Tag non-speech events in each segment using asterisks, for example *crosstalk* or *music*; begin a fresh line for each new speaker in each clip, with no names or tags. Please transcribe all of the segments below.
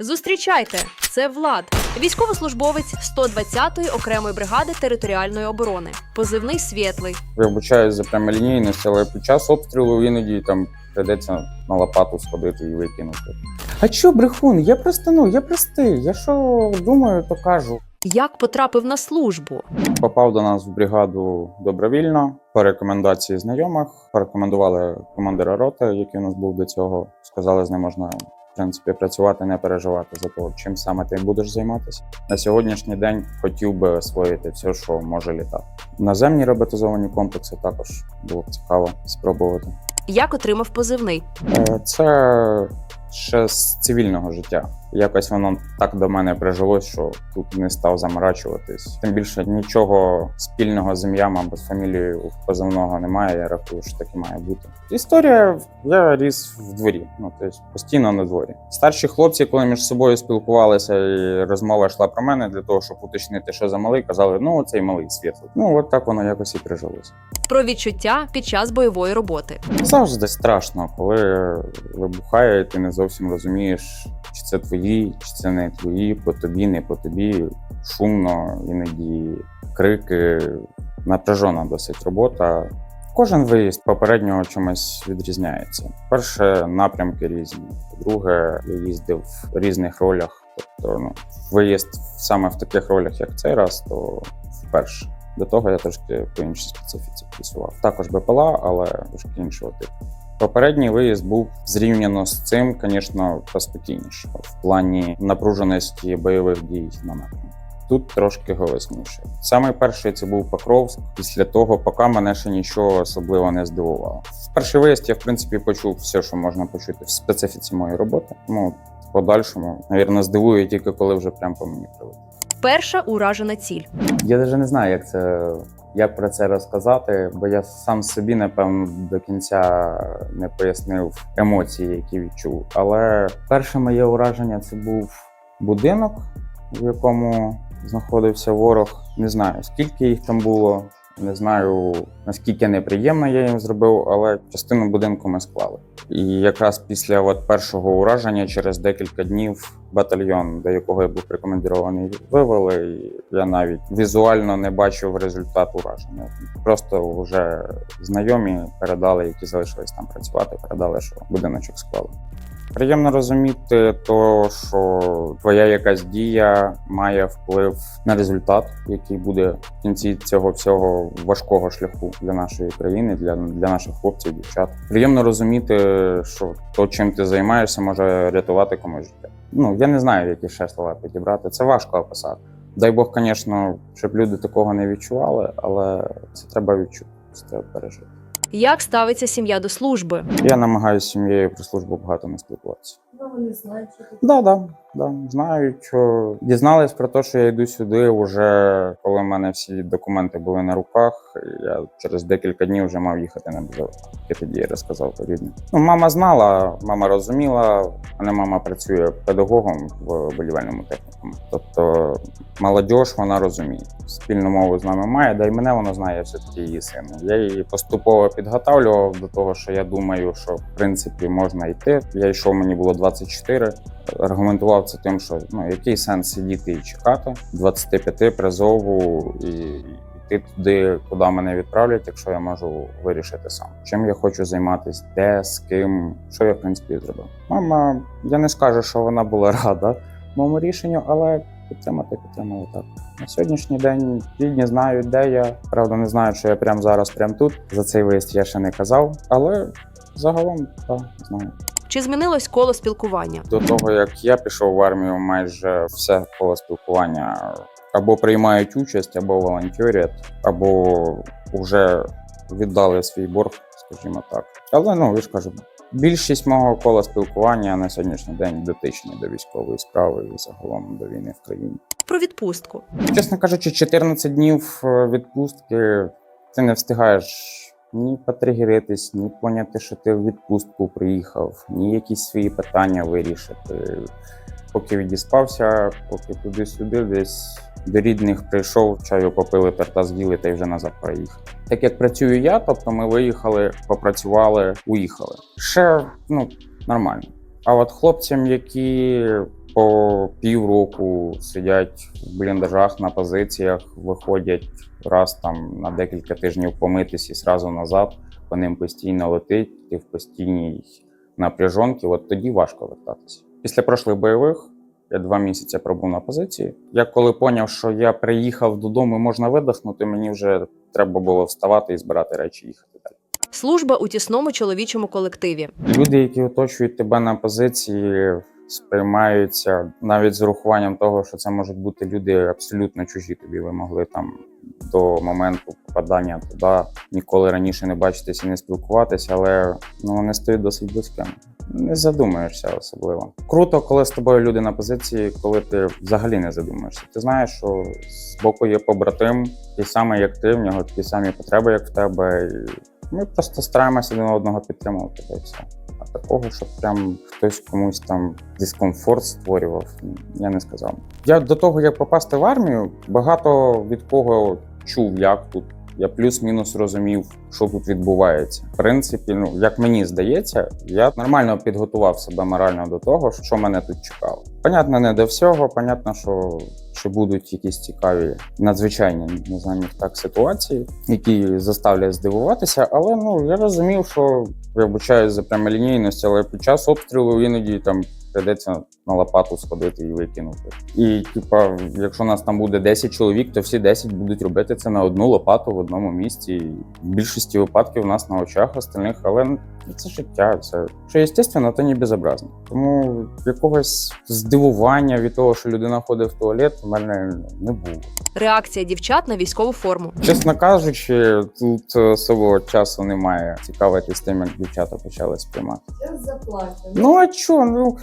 Зустрічайте, це Влад, військовослужбовець 120-ї окремої бригади територіальної оборони. Позивний світлий.
Вибачаюсь за прямолінійність, але під час обстрілу іноді там прийдеться на лопату сходити і викинути. А чо, брехун? Я просто ну я простий. Я що думаю, то кажу.
Як потрапив на службу?
Попав до нас в бригаду добровільно по рекомендації знайомих. Порекомендували командира роти, який у нас був до цього. Сказали, з ним можна принципі працювати, не переживати за те, чим саме ти будеш займатися. На сьогоднішній день хотів би освоїти все, що може літати. Наземні роботизовані комплекси також було б цікаво спробувати.
Як отримав позивний?
Е, Це ще з цивільного життя. Якось воно так до мене прижилось, що тут не став заморачуватись. Тим більше нічого спільного з ім'ям або з фамілією у позивного немає. Я рахую, що так і має бути. Історія я ріс в дворі, ну тобто постійно на дворі. Старші хлопці, коли між собою спілкувалися, і розмова йшла про мене для того, щоб уточнити, що за малий, казали: ну цей малий світлий. Ну от так воно якось і прижилось.
Про відчуття під час бойової роботи.
Завжди страшно, коли вибухає, і ти не зовсім розумієш, чи це твої, чи це не твої, по тобі, не по тобі. Шумно, іноді крики, напряжена досить робота. Кожен виїзд попереднього чимось відрізняється. Перше, напрямки різні. По-друге, я їздив в різних ролях. Тобто, ну, виїзд саме в таких ролях, як цей раз, то вперше. До того я трошки по іншій специфіці працював. Також БПЛА, але трошки іншого типу. Попередній виїзд був зрівняно з цим, звісно, поспокійніше в плані напруженості бойових дій на напрямку. Тут трошки голосніше. Саме перший це був Покровськ. Після того, поки мене ще нічого особливо не здивувало. В перший виїзд я в принципі почув все, що можна почути в специфіці моєї роботи. Ну в подальшому, навірно, здивує тільки коли вже прям по мені прилетить.
Перша уражена ціль.
Я навіть не знаю, як це як про це розказати, бо я сам собі напевно до кінця не пояснив емоції, які відчув. Але перше моє ураження це був будинок, в якому знаходився ворог. Не знаю, скільки їх там було. Не знаю наскільки неприємно я їм зробив, але частину будинку ми склали. І якраз після от першого ураження, через декілька днів, батальйон, до якого я був прикомандірований, вивели. І я навіть візуально не бачив результат ураження. Просто вже знайомі передали, які залишились там працювати, передали, що будиночок склали. Приємно розуміти, то що твоя якась дія має вплив на результат, який буде в кінці цього всього важкого шляху для нашої країни, для, для наших хлопців, дівчат. Приємно розуміти, що то, чим ти займаєшся, може рятувати комусь життя. Ну я не знаю, які ще слова підібрати. Це важко описати. Дай Бог, звісно, щоб люди такого не відчували, але це треба відчути, це треба пережити.
Як ставиться сім'я до служби?
Я намагаюся сім'єю про службу багато не спілкуватися.
Ну, вони знають, що
Да, да, да. Знаю, що дізнались про те, що я йду сюди, вже коли в мене всі документи були на руках. Я через декілька днів вже мав їхати на БЗВ. Я тоді розказав то рідне. Ну, мама знала, мама розуміла. Мене мама працює педагогом в будівельному технікумі. Тобто молодь, вона розуміє. Спільну мову з нами має, да й мене вона знає, все-таки її син. Я її поступово підготавлював до того, що я думаю, що в принципі можна йти. Я йшов, мені було 24. Аргументував це тим, що ну який сенс сидіти і чекати 25 призову і йти туди, куди мене відправлять, якщо я можу вирішити сам. Чим я хочу займатися, де, з ким, що я в принципі зробив. Мама, я не скажу, що вона була рада моєму рішенню, але підтримати підтримала так. На сьогоднішній день рідні знають, де я. Правда, не знають, що я прямо зараз, прямо тут. За цей виїзд я ще не казав, але загалом так знаю.
Чи змінилось коло спілкування?
До того як я пішов в армію, майже все коло спілкування або приймають участь, або волонтерять, або вже віддали свій борг, скажімо так. Але ну я ж кажу, більшість мого кола спілкування на сьогоднішній день дотичні до військової справи і загалом до війни в країні.
Про відпустку.
Чесно кажучи, 14 днів е, відпустки ти не встигаєш ні потригеритись, ні поняти, що ти в відпустку приїхав, ні якісь свої питання вирішити. Поки відіспався, поки туди-сюди, десь до рідних прийшов, чаю попили, торта з'їли та й вже назад поїхав. Так як працюю я, тобто ми виїхали, попрацювали, уїхали. Ще ну нормально. А от хлопцям, які по півроку сидять в бліндажах на позиціях, виходять раз там на декілька тижнів помитись і зразу назад. По ним постійно летить, ти в постійній напряжонці, от тоді важко вертатися. Після прошлих бойових я два місяці пробув на позиції. Я коли поняв, що я приїхав додому і можна видихнути, мені вже треба було вставати і збирати речі їхати далі.
Служба у тісному чоловічому колективі.
Люди, які оточують тебе на позиції, сприймаються навіть з урахуванням того, що це можуть бути люди абсолютно чужі тобі. Ви могли там до моменту попадання туди ніколи раніше не бачитися і не спілкуватися, але ну вони стають досить близькими. Не задумуєшся особливо. Круто, коли з тобою люди на позиції, коли ти взагалі не задумуєшся. Ти знаєш, що з боку є побратим, такий самий, як ти, в нього такі самі потреби, як в тебе. І ми просто стараємося один одного підтримувати. Й все. А такого, щоб прям хтось комусь там дискомфорт створював, я не сказав. Я до того, як попасти в армію, багато від кого чув, як тут. Я плюс-мінус розумів, що тут відбувається. В принципі, ну як мені здається, я нормально підготував себе морально до того, що мене тут чекало. Понятно, не до всього. Понятно, що, що будуть якісь цікаві надзвичайні називаємо їх так ситуації, які заставлять здивуватися. Але ну я розумів, що я вибачаю за прямолінійність, але під час обстрілу іноді там прийдеться на лопату сходити і викинути. І, типа, якщо нас там буде 10 чоловік, то всі 10 будуть робити це на одну лопату в одному місці. І в більшості випадків у нас на очах остальних, але ну, це життя. Це що естественно, то не безобразно. Тому якогось здивування від того, що людина ходить в туалет, у мене не було.
Реакція дівчат на військову форму.
Чесно кажучи, тут особого часу немає цікавитись тим, як дівчата почали сприймати.
Зараз заплачу.
Ну а чо? Ну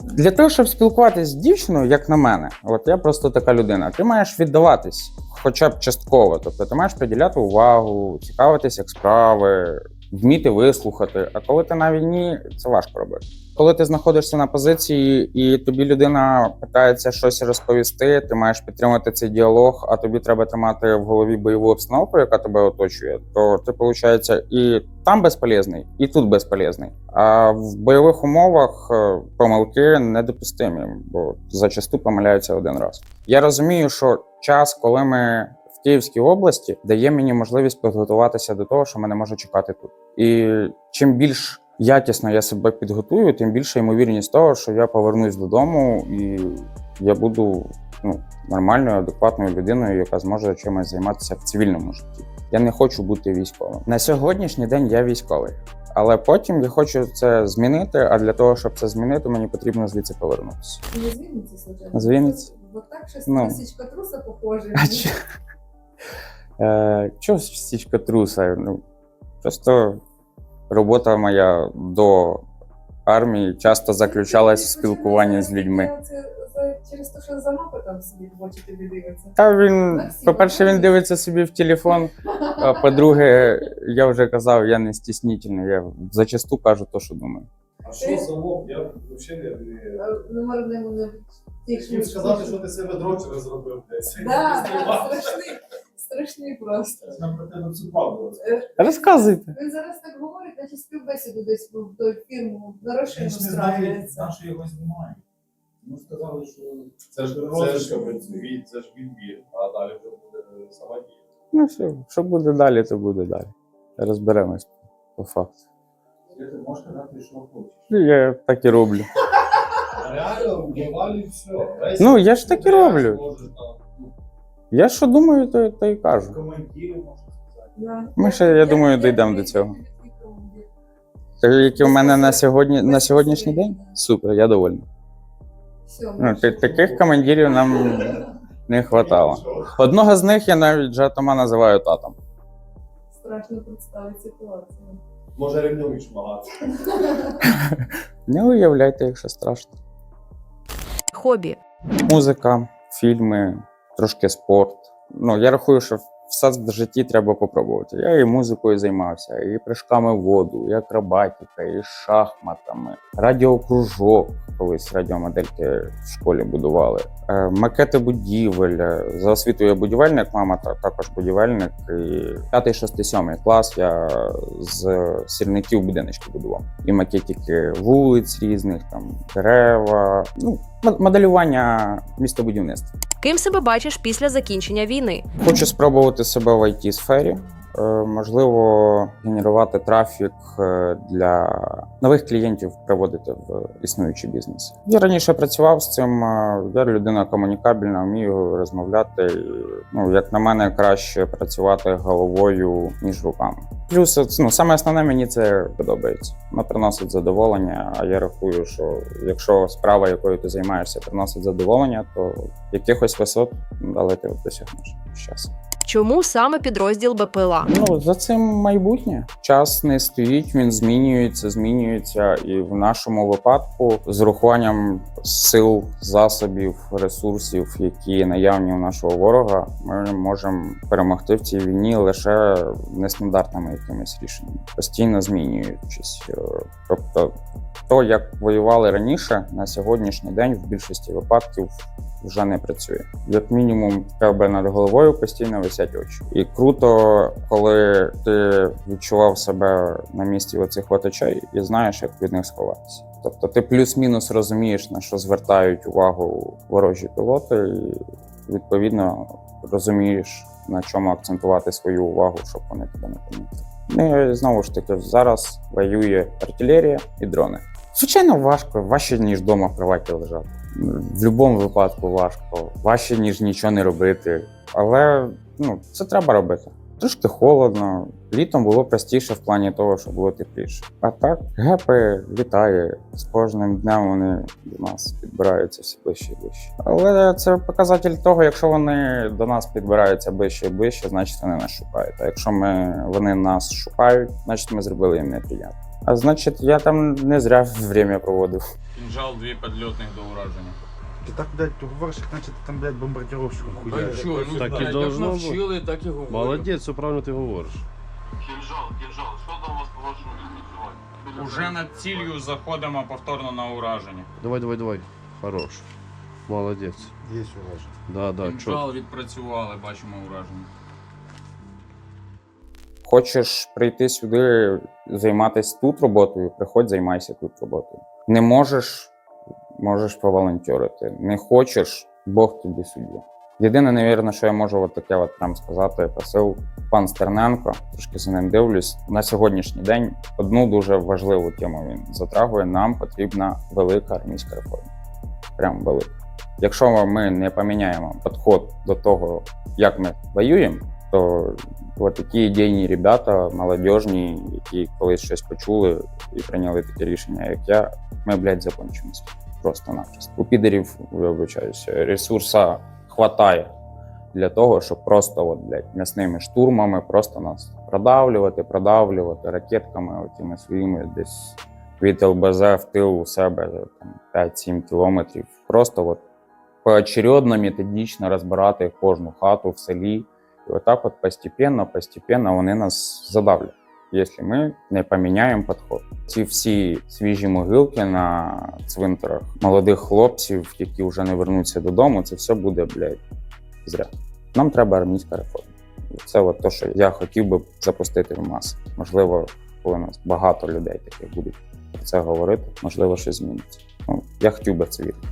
для того, щоб спілкуватися з дівчиною, як на мене, от я просто така людина. Ти маєш віддаватись, хоча б частково. Тобто ти маєш приділяти увагу, цікавитись, як справи, вміти вислухати. А коли ти на війні, це важко робити. Коли ти знаходишся на позиції і тобі людина питається щось розповісти, ти маєш підтримати цей діалог, а тобі треба тримати в голові бойову обстановку, яка тебе оточує, то ти, виходить, і там безполезний, і тут безполезний. А в бойових умовах е, помилки недопустимі, бо зачасту помиляються один раз. Я розумію, що час, коли ми в Київській області, дає мені можливість підготуватися до того, що мене може чекати тут. І чим більш якісно я себе підготую, тим більша ймовірність того, що я повернусь додому і я буду ну, нормальною, адекватною людиною, яка зможе чимось займатися в цивільному житті. Я не хочу бути військовим. На сьогоднішній день я військовий, але потім я хочу це змінити. А для того, щоб це змінити, мені потрібно звідси повернутися.
Ти не з Вінниці, случайно?
З Вінниці.
Вот так щось
Ну.
січка труса похоже.
А чо? Е, чого стічка труса? Ну, просто робота моя до армії часто заключалась в спілкуванні з людьми.
Через те, що за мапи там собі в очі тобі дивиться.
Та він, по-перше, він дивиться собі в телефон. А по-друге, я вже казав, я не стіснительний. Я зачасту кажу те, що думаю.
А що залог? Я взагалі не, не...
Номер не
хотів сказати, що ти себе дрочера зробив десь.
Да, да, страшний, страшний просто.
Нам про тебе всю правду.
Розказуйте.
Він зараз так говорить, наче співбесіду десь в той фірму на
Я
Рошину
не знаю, що його знімають. Ну, сказали, що
Це ж це ж від це ж відбір, а далі вже буде сама дія.
Ну все, що буде далі, то буде далі. Розберемось по факту.
ти можеш казати, що хочеш.
Ну, Я так і роблю.
Реально вбивали все.
Ну, я ж так і роблю. Я що думаю, то, то і кажу.
Коментарі можна сказати.
Да.
Ми ще, я думаю, дійдемо до цього. Які в мене на сьогодні на сьогоднішній день? Супер, я довольний. Ну, таких командирів нам *laughs* не хватало. Одного з них я навіть жатома називаю татом.
Страшно представити ситуацію.
Може ремнем шмагати. *laughs*
Не уявляйте, якщо страшно.
Хобі.
Музика, фільми, трошки спорт. Ну, я рахую, що все в житті треба попробувати. Я і музикою займався, і прыжками в воду, і акробатика, і шахматами, радіокружок, колись радіомодельки в школі будували. Е, Макети будівель. Е, За освітою я будівельник, мама також будівельник. І 5, 6, 7 клас я з сірників будиночки будував. І макетики вулиць різних, там дерева, ну, моделювання містобудівництва.
Ким себе бачиш після закінчення війни?
Хочу спробувати себе в it сфері. Е, Можливо, генерувати трафік е, для нових клієнтів, приводити в існуючий бізнес. Я раніше працював з цим. е, Я людина комунікабельна, вмію розмовляти. Ну, як на мене, краще працювати головою ніж руками. Плюс, ну, саме основне мені це подобається. Воно приносить задоволення. А я рахую, що якщо справа, якою ти займаєшся, приносить задоволення, то якихось висот далі ти досягнеш з часом.
Чому саме підрозділ БПЛА?
Ну за цим майбутнє час не стоїть, він змінюється, змінюється, і в нашому випадку з урахуванням сил, засобів, ресурсів, які наявні у нашого ворога, ми можемо перемогти в цій війні лише нестандартними якимись рішеннями, постійно змінюючись. Е, Тобто, то як воювали раніше, на сьогоднішній день в більшості випадків вже не працює. Як мінімум, в тебе над головою постійно висять очі. І круто, коли ти відчував себе на місці оцих от і знаєш, як від них сховатися. Тобто ти плюс-мінус розумієш, на що звертають увагу ворожі пілоти, і відповідно розумієш, на чому акцентувати свою увагу, щоб вони тебе не помітили. Ну і знову ж таки, зараз воює артилерія і дрони. Звичайно, важко, важче, ніж вдома в кроваті лежати. В будь-якому випадку важко, важче, ніж нічого не робити. Але ну, це треба робити. Трошки холодно. Літом було простіше в плані того, що було тепліше. А так, гепи літає. З кожним днем вони до нас підбираються все ближче і ближче. Але це показатель того, якщо вони до нас підбираються ближче і ближче, значить вони нас шукають. А якщо ми, вони нас шукають, значить ми зробили їм неприємно. А значить, я там не зря время проводив.
Кінжал дві підльотних до ураження.
Ти так, блядь, говориш, як наче ти там, блядь, бомбардировщиком
Та
хуяєш.
що, ну
Так і
так, як
должно бути.
навчили, так і говорю.
Молодець, все правильно ти говориш.
Кінжал, кінжал, що там у вас по вашому відпрацюванню?
Уже над ціллю заходимо повторно на ураження.
Давай, давай, давай. Хорош. Молодець.
Є уважно.
Да, да, чо.
Кінжал відпрацювали, бачимо ураження.
Хочеш прийти сюди, займатися тут роботою, приходь, займайся тут роботою. Не можеш, можеш поволонтерити. Не хочеш, Бог тобі суддя. Єдине, навірно, що я можу от таке от прям сказати, посил пан Стерненко, трошки за ним дивлюсь. На сьогоднішній день одну дуже важливу тему він затрагує. Нам потрібна велика армійська реформа. Прям велика. Якщо ми не поміняємо підход до того, як ми воюємо, то от такі ідейні ребята, молодіжні, які колись щось почули і прийняли таке рішення, як я, ми, блядь, закончимося. Просто-напросто. У підерів, вибачаюся, ресурса хватає для того, щоб просто, от, блядь, м'ясними штурмами просто нас продавлювати, продавлювати ракетками, отими своїми десь від ЛБЗ в тил у себе там, 5-7 кілометрів. Просто от поочередно, методично розбирати кожну хату в селі. І отак от постепенно, постепенно вони нас задавлять, якщо ми не поміняємо підход. Ці всі свіжі могилки на цвинтарах молодих хлопців, які вже не вернуться додому, це все буде, блядь, зря. Нам треба армійська реформа. Це от те, що я хотів би запустити в маси. Можливо, коли нас багато людей таких будуть про це говорити, можливо, щось зміниться. Ну, я хотів би це вірити.